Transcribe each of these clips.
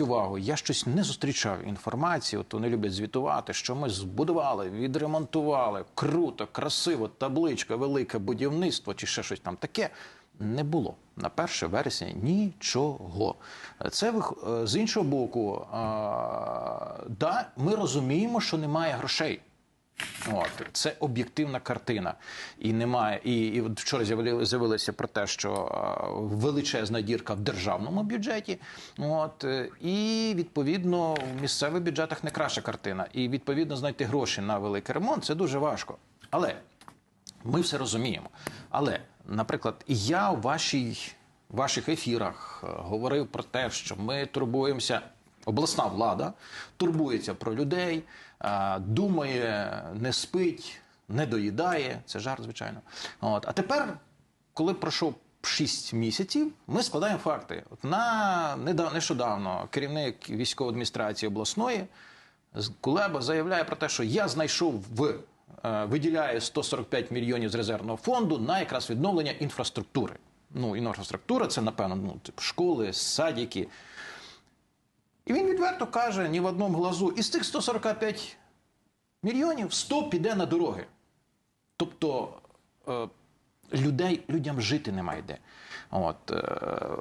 увагу, я щось не зустрічав інформації. От вони люблять звітувати, що ми збудували, відремонтували круто, красиво, табличка, велике будівництво чи ще щось там таке. Не було на 1 вересня нічого. Це е, з іншого боку, да, ми розуміємо, що немає грошей. От це об'єктивна картина, і немає. І, і вчора з'явили- з'явилося про те, що е, величезна дірка в державному бюджеті. От е, і відповідно в місцевих бюджетах не краща картина. І відповідно знайти гроші на великий ремонт це дуже важко. Але ми все розуміємо. Але, наприклад, я у вашій, ваших ефірах е, говорив про те, що ми турбуємося. Обласна влада турбується про людей, е, думає, не спить, не доїдає. Це жарт, звичайно. От. А тепер, коли пройшов 6 місяців, ми складаємо факти. От на нещодавно керівник військової адміністрації обласної Кулеба заявляє про те, що я знайшов в е, виділяє 145 мільйонів з резервного фонду на якраз відновлення інфраструктури. Ну, інфраструктура це, напевно, ну, типу, школи, садики. І він відверто каже ні в одному глазу: із цих 145 мільйонів 100 піде на дороги. Тобто е, людей, людям жити немає де. От, е,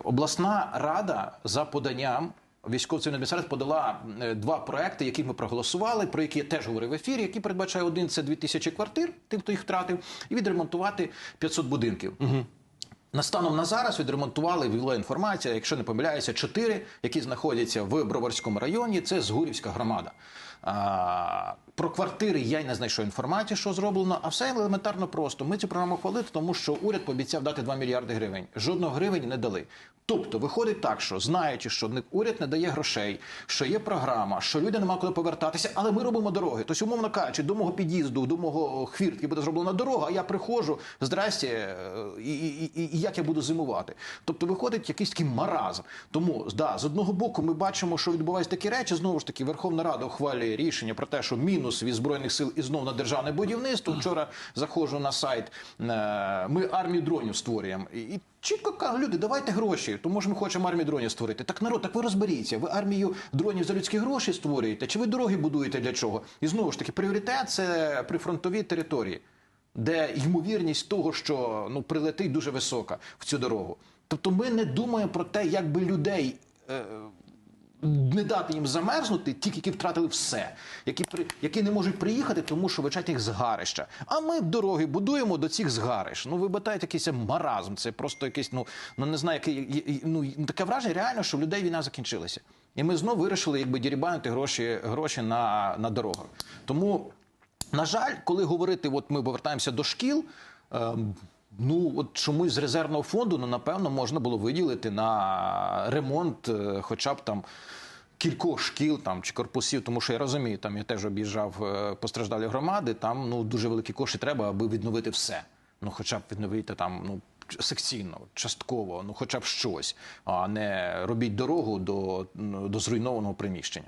обласна рада за поданням військово-цивільної адміністрації подала е, два проекти, які ми проголосували, про які я теж говорив в ефірі, які передбачає один це 2000 квартир, тим, хто їх втратив, і відремонтувати 500 будинків. На станом на зараз відремонтували вівла інформація, якщо не помиляюся, чотири, які знаходяться в Броварському районі. Це Згурівська громада. А, про квартири я й не знайшов інформації, що зроблено, а все елементарно просто. Ми цю програму хвалили, тому що уряд пообіцяв дати 2 мільярди гривень. Жодного гривень не дали. Тобто виходить так, що знаючи, що уряд не дає грошей, що є програма, що люди нема куди повертатися, але ми робимо дороги. Тобто, умовно кажучи, до мого під'їзду, до мого хвіртки буде зроблена дорога, а я приходжу, здрасте, е, і, і, і, і як я буду зимувати. Тобто виходить якийсь такий маразм. Тому да, з одного боку, ми бачимо, що відбуваються такі речі. Знову ж таки, Верховна Рада ухвалює рішення про те, що мінус від збройних сил і знов на державне будівництво. Вчора заходжу на сайт. е, Ми армію дронів створюємо. І- чітко кажуть, люди, давайте гроші. Тому що ми хочемо армію дронів створити. Так народ, так ви розберіться. Ви армію дронів за людські гроші створюєте, чи ви дороги будуєте для чого? І знову ж таки, пріоритет це прифронтові території де ймовірність того, що ну прилетить дуже висока в цю дорогу. Тобто, ми не думаємо про те, як би людей. Е, не дати їм замерзнути, ті, які втратили все, які які не можуть приїхати, тому що вичать їх згарища. А ми дороги будуємо до цих згарищ. Ну ви якийсь маразм. Це просто якийсь, ну ну не знаю, який ну таке враження реально, що в людей війна закінчилася. І ми знову вирішили, якби дірібанити гроші, гроші на, на дорогах. Тому. На жаль, коли говорити, от ми повертаємося до шкіл. ем, Ну, от чомусь з резервного фонду, ну, напевно, можна було виділити на ремонт, е, хоча б там кількох шкіл там чи корпусів, тому що я розумію, там я теж об'їжджав е, постраждалі громади. Там ну дуже великі кошти треба, аби відновити все. Ну, хоча б відновити там ну секційно, частково, ну хоча б щось, а не робіть дорогу до, до зруйнованого приміщення.